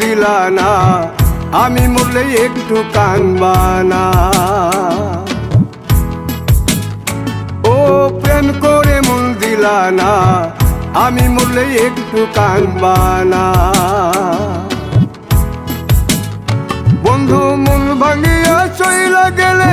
দিলা না আমি মরলে একটু কানবানা ও প্রেম করে মন দিলা না আমি মরলে একটু কানবানা বন্ধু মন ভাঙিয়া চইলা গেলে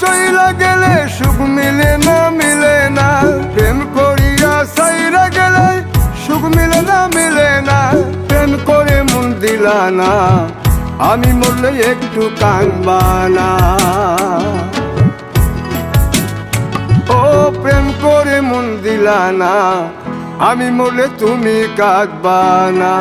চইলা গেলে সুখ মিলে না মিলে না। প্রেম করিয়া সাইরা গেলে সুখ মিলে না মিলে না। প্রেম করে মন দিলা না, আমি মরলে একটু কানবানা ও, প্রেম করে মন দিলা না, আমি মরলে তুমি কাঁদবানা